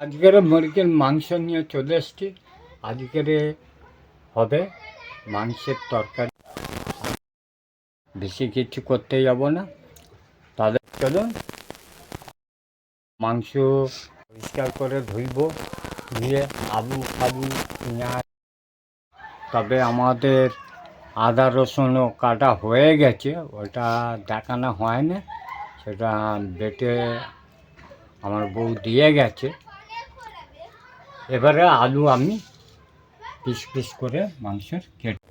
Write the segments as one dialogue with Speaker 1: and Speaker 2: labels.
Speaker 1: আজকের মুরগির মাংস নিয়ে চলে এসছি। আজকের হবে মাংসের তরকারি। বেশি কিছু করতে যাব না। তাহলে চলুন মাংস পরিষ্কার করে ধুইব, ধুয়ে আলু ফালু, পেঁয়াজ। তবে আমাদের আদা রসুনও কাটা হয়ে গেছে, ওটা দেখানো হয় না সেটা বেটে আমার বউ দিয়ে গেছে। এবারে আলু আমি পিস পিস করে মাংসের কেটে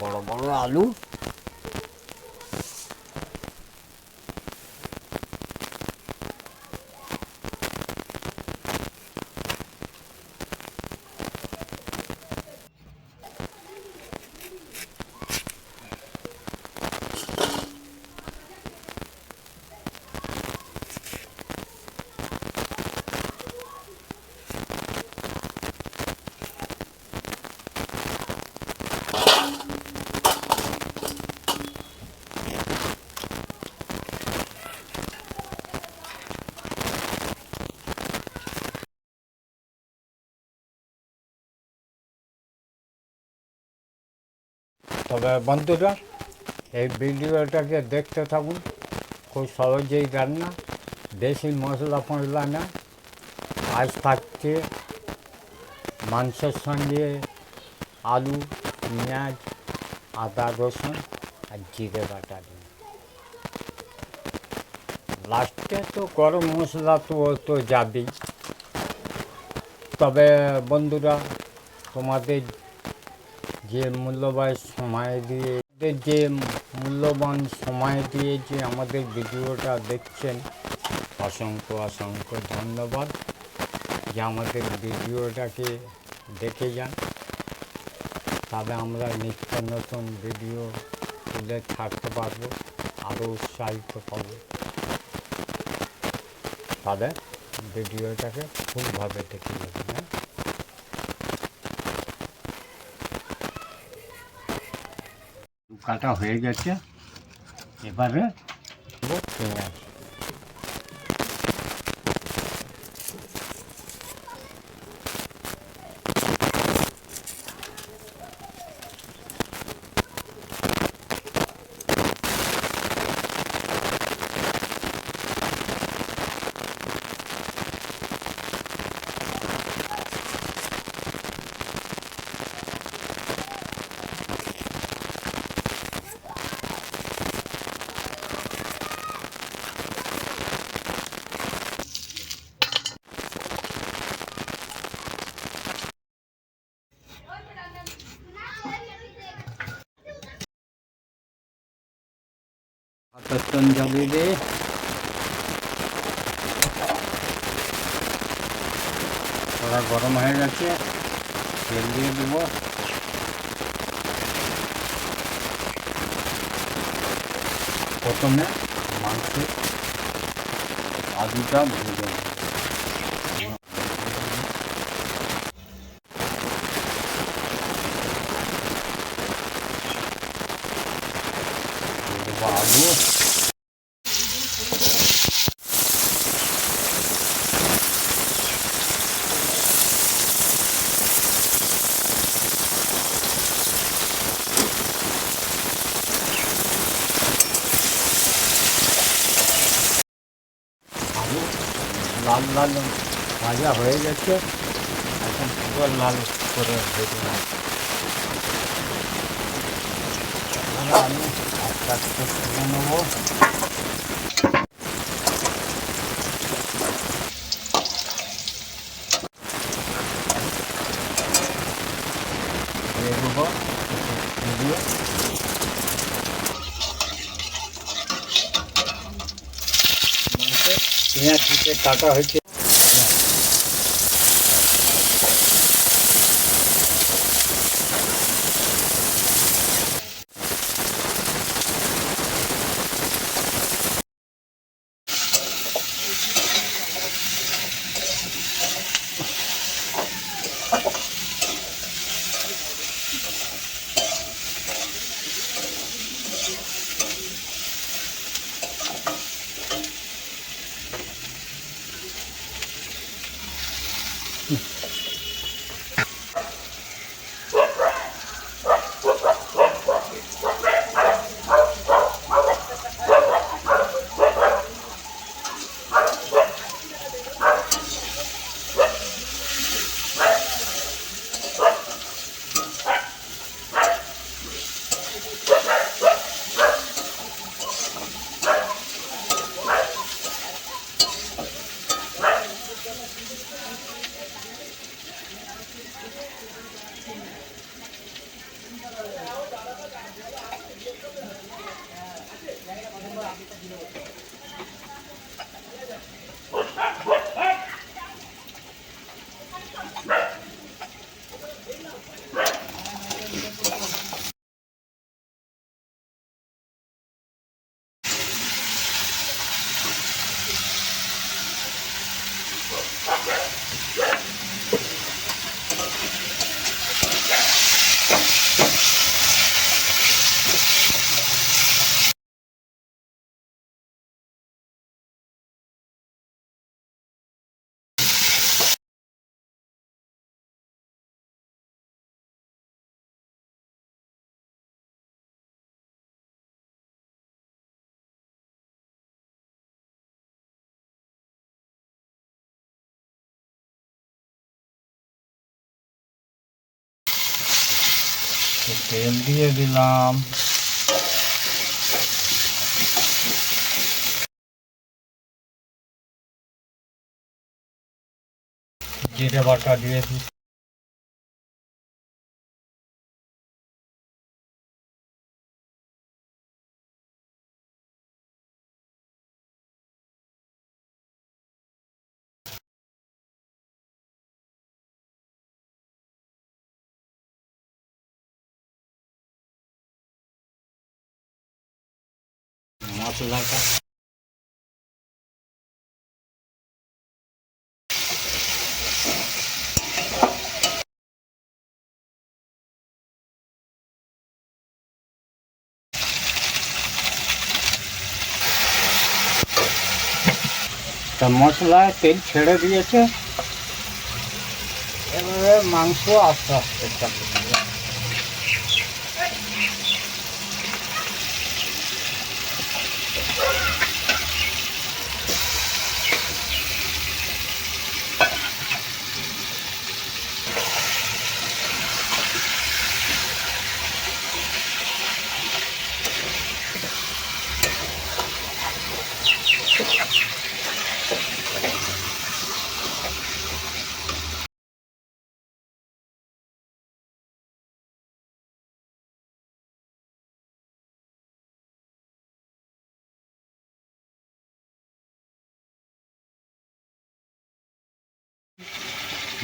Speaker 1: বড় বড় আলু তবে বন্ধুরা, এই ভিডিওটাকে দেখতে থাকুন। খুব সহজেই রান্না বেশি মশলা ফসলা না। আজ থাকছে মাংসের সঙ্গে আলু, পেঁয়াজ, আদা, রসুন আর জিরে বাটা দিয়ে। লাস্টে তো গরম মশলা তো তো যাবেই। তবে বন্ধুরা, তোমাদের যে মূল্যবান সময় দিয়ে যে মূল্যবান সময় দিয়ে যে আমাদের ভিডিওটা দেখছেন, অসংখ্য অসংখ্য ধন্যবাদ। যে আমাদের ভিডিওটাকে দেখে যান। তবে আমরা নিত্য নতুন ভিডিও তুলে থাকতে পারব আরও উৎসাহিত পাবো তবে ভিডিওটাকে খুবভাবে দেখে যাবেন কাটা হয়ে গেছে। এবারে দেবো পেঁয়াজ थोड़ा गरम হয়ে গেছে তেল দিয়ে দেবো প্রথমে মাংস আলুটা ভেজে নেব। দিয়ে দেবো আলু আলু লাল লাল ভাজা হয়ে গেছে এখন পুরো লাল করে ভেজে নেব। এবারে আমি আস্তে আস্তে তুলে নেব দিয়ে দেবো দিয়ে পেঁয়াজ দিতে কাটা হয়েছে Okay. তো তেল দিয়ে দিলাম জিরে বাটা দিয়ে দিই মশলাটা তা মশলায় তেল ছেড়ে দিয়েছে। এবারে মাংস আস্তে আস্তে চাপিয়ে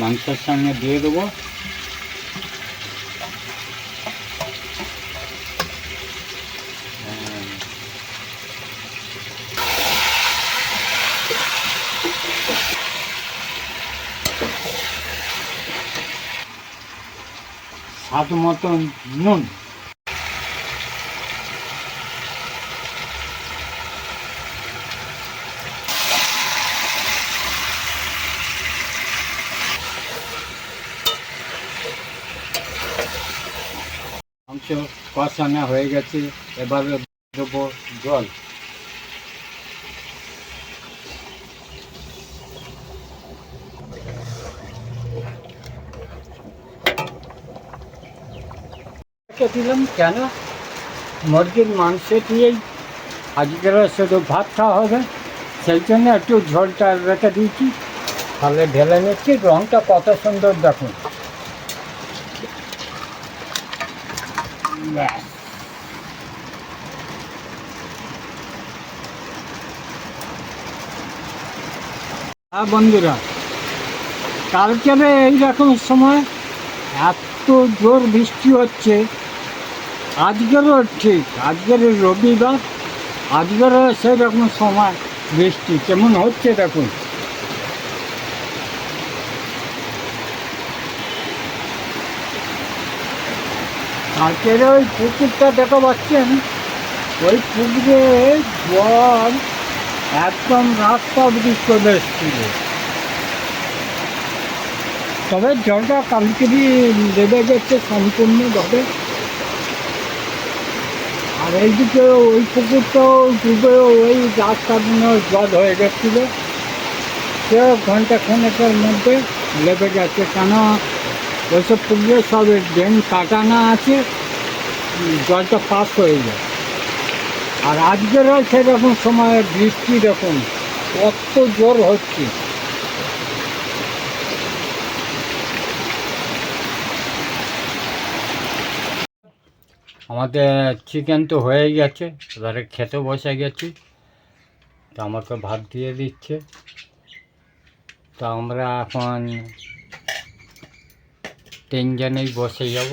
Speaker 1: মাংসের সঙ্গে দিয়ে দেবো স্বাদ মতন নুন মাংস কষানো হয়ে গেছে, এবারে দেবো জল। দিলাম কেন? মুরগির মাংস দিয়েই আজকের শুধু ভাত খাওয়া হবে। সেই জন্য একটু ঝোলটা রেখে দিয়েছি। তাহলে ঢেলে নিচ্ছি রঙটা কত সুন্দর দেখুন। ব্যাস হ্যাঁ বন্ধুরা কালকের এইরকম সময় এত জোর বৃষ্টি হচ্ছে। আজকেরও ঠিক, আজকের রবিবার, আজকেরও সেই রকম সময় বৃষ্টি। কেমন হচ্ছে দেখুন। কালকের ওই পুকুরটা দেখা পাচ্ছেন? ওই পুকুরে জল একদম রাস্তা অবধি চলে এসছিল।
Speaker 2: তবে জলটা কালকেরই দেবে গেছে সম্পূর্ণভাবে? আর এইদিকে ওই পুকুরটাও ডুবে ওই রাস্তাগুলো জল হয়ে গেছিল। সে ঘণ্টা খানেকের মধ্যে লেগে গেছে। কেন ওইসব পুকুরে সব ড্রেন কাটানো আছে জলটা পাস হয়ে যায়। আর আজকেরও সেরকম সময়, বৃষ্টি দেখুন, কত জোর হচ্ছে।
Speaker 1: আমাদের চিকেন তো হয়ে গেছে, এবারে খেতে বসে গেছি। তো আমাকে ভাত দিয়ে দিচ্ছে। তো আমরা এখন তিনজনেই বসে যাব।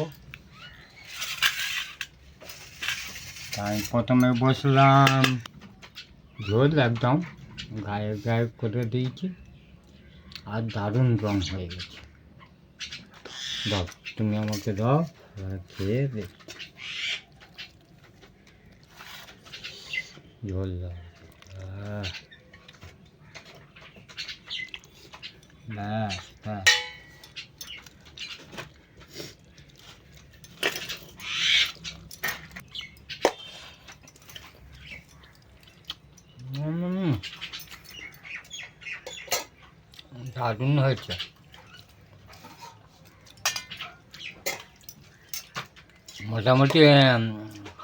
Speaker 1: তাই প্রথমে বসলাম। ঝোল একদম গায়ে গায়ে করে দিয়েছি। আর দারুণ রং হয়ে গেছে। দাও, তুমি আমাকে দাও খেয়ে দেখ ঝোল দাও। ব্যাস ব্যাস। দারুণ হয়েছে। মোটামুটি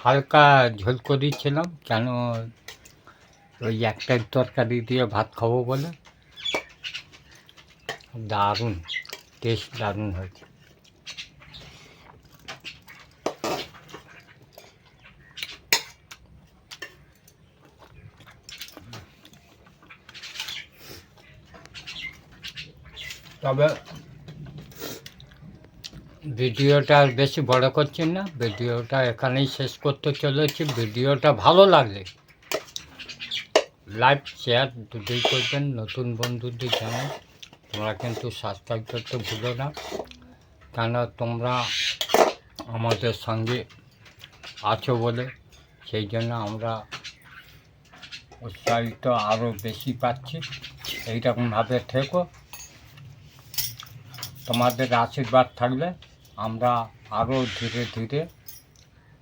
Speaker 1: হালকা ঝোল করেছিলাম, কেন ওই একটা তরকারি দিয়ে ভাত খাব বলে। দারুণ, টেস্ট দারুণ হয়েছে। তবে ভিডিওটা আর বেশি বড় করছি না, ভিডিওটা এখানেই শেষ করতে চলেছি। ভিডিওটা ভালো লাগলে লাইক, শেয়ার দুটোই করবেন, নতুন বন্ধুদের জানাই তোমরা কিন্তু সাবস্ক্রাইব করতে ভুলো না কেন তোমরা আমাদের সঙ্গে আছো বলে। সেই জন্য আমরা উৎসাহিত আরও বেশি পাচ্ছি। এইরকমভাবে থেকো। তোমাদের আশীর্বাদ থাকলে আমরা আরও ধীরে ধীরে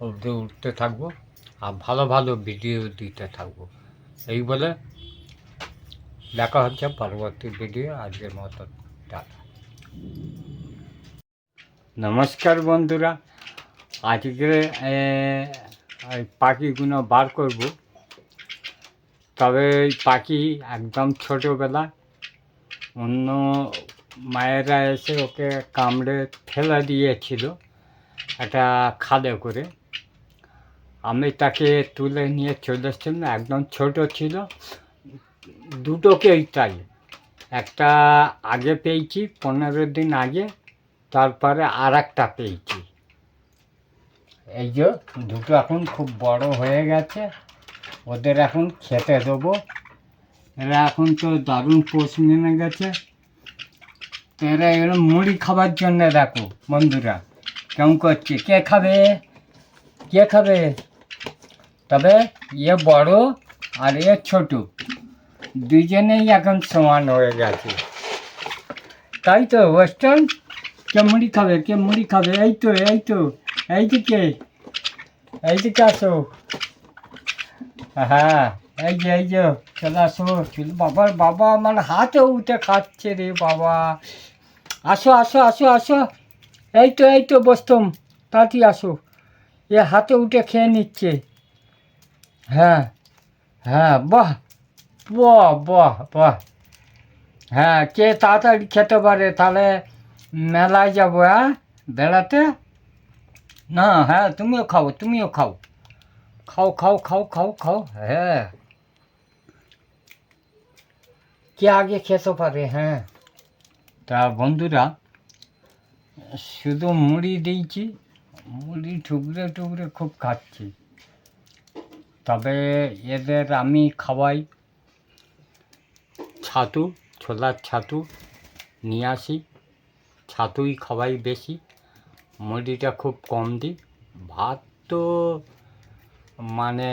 Speaker 1: উঠতে উঠতে থাকব আর ভালো ভালো ভিডিও দিতে থাকব। এই বলে দেখা হচ্ছে পরবর্তী ভিডিও আজকের মতো। টাটা। নমস্কার বন্ধুরা আজকে পাখিগুলো বার করব। তবে এই পাখি একদম ছোটোবেলা অন্য মায়েরা এসে ওকে কামড়ে ফেলে দিয়েছিল একটা খাদে করে। আমি তাকে তুলে নিয়ে চলে এসেছিলাম একদম ছোট ছিল, দুটোকেই তাই। একটা আগে পেয়েছি, পনেরো দিন আগে, তারপরে আর একটা পেয়েছি। এই যে দুটো এখন খুব বড় হয়ে গেছে, ওদের এখন খেতে দেবো। এরা এখন তো দারুণ পোষ নেমে গেছে। তো এরা এগুলো মুড়ি খাবার জন্য দেখো, বন্ধুরা। কেমন করছে? কে খাবে? কে খাবে? তবে ইয়ে বড় আর এ ছোট। দুজনেই এখন সমান হয়ে গেছে। তাই তো ওয়েস্টার্ন কে মুড়ি খাবে? কে মুড়ি খাবে? এই তো এই তো এইদিকে এইদিকে আসো। হ্যাঁ এই যে এই যে, চলে আসো। বাবার বাবা আমার হাতে উঠে খাচ্ছে রে বাবা। আসো আসো আসো আসো। এই তো এই তো বসতম, তাড়াতাড়ি আসো। এ হাতে উঠে খেয়ে নিচ্ছে। হ্যাঁ হ্যাঁ বাহ বাহ বাহ বাহ। হ্যাঁ কে তাড়াতাড়ি খেতে পারে, তাহলে মেলায় যাব হ্যাঁ? বেড়াতে? না হ্যাঁ তুমিও খাও তুমিও খাও। খাও খাও খাও খাও খাও হ্যাঁ। কে আগে খেতে পারে হ্যাঁ? তা বন্ধুরা, শুধু মুড়ি দিয়েছি, মুড়ি টুকরে টুকরে খুব খাচ্ছি। তবে এদের আমি খাওয়াই। ছাতু, ছোলার ছাতু নিয়ে আসি। ছাতুই খাওয়াই বেশি। মুড়িটা খুব কম দিই। ভাত তো মানে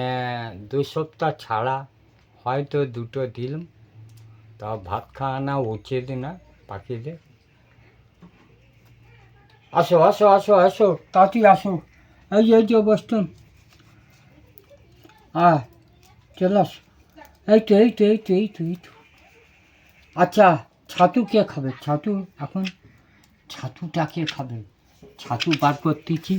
Speaker 1: দু সপ্তাহ ছাড়া হয়তো দুটো দিলাম। তা ভাত খাওয়ানো উচিত না। পাখিদের
Speaker 2: আসো আসো আসো আসো। তাড়াতাড়ি আসো। এই যে এই যে বসতুন। হ্যাঁ চলে এই তো এই তো এই তো এই তো এই তো। আচ্ছা ছাতু কে খাবে? ছাতু, এখন ছাতুটা কে খাবে? ছাতু বার করতেছি।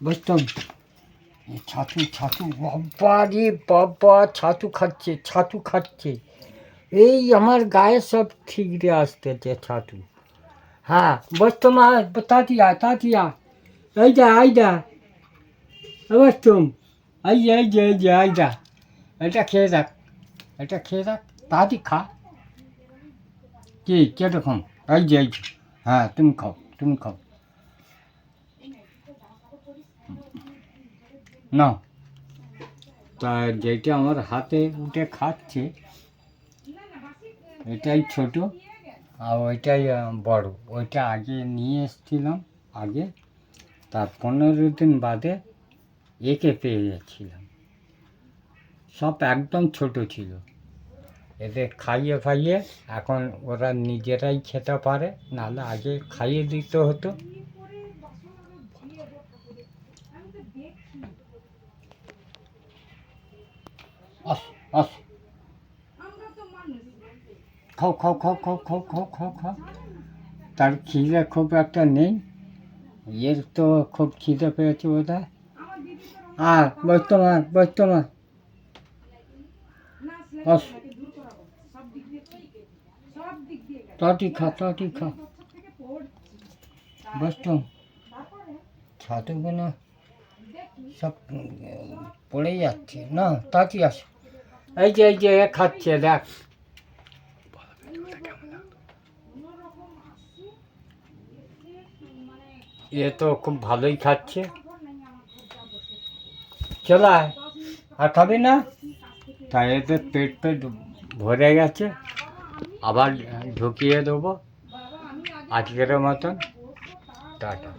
Speaker 2: বুঝতাম ছাতু ছাতু বাবা রে বাবা, ছাতু খাচ্ছে ছাতু খাচ্ছে। এই আমার গায়ে সব ঠিকরে আসতেছে ছাতু। হ্যাঁ বসতাম আয় তাঁতি আয় তাঁতি আয় এই যা। আই যা বসতুম এই যে এই যে এই যে আই যা। এটা খেয়ে দেখ, এটা খেয়ে দেখ, তাঁতি খা। কি, কীরকম? এই যে এই যে। হ্যাঁ তুমি খাও তুমি খাও। না। তা যেটা আমার হাতে উঠে খাচ্ছে, এটাই ছোট আর ওইটাই বড়। ওইটা আগে নিয়ে এসেছিলাম, আগে তার পনেরো দিন বাদে একে পেয়ে গেছিলাম। সব একদম ছোট ছিল। এদের খাইয়ে ফাইয়ে এখন ওরা নিজেরাই খেতে পারে, নাহলে আগে খাইয়ে দিতে হতো। আস আস। খাও খাও খাও খাও খাও খাও খাও খাও। তার খিদে খুব একটা নেই। এর তো খুব খিদে পেয়েছে বোধ হয় আর বর্তমান বর্তমান। তাটি খা তাটি খা। বসতো। ছাতুগুলো সব পড়ে যাচ্ছে। না তাতি আস এই যে এই যে খাচ্ছে দেখ। এ তো খুব ভালোই খাচ্ছে। চলায় আর খাবি না? তাই এদের পেট পেট ভরে গেছে। আবার ঢুকিয়ে দেবো। আজকের মতন। টাটা।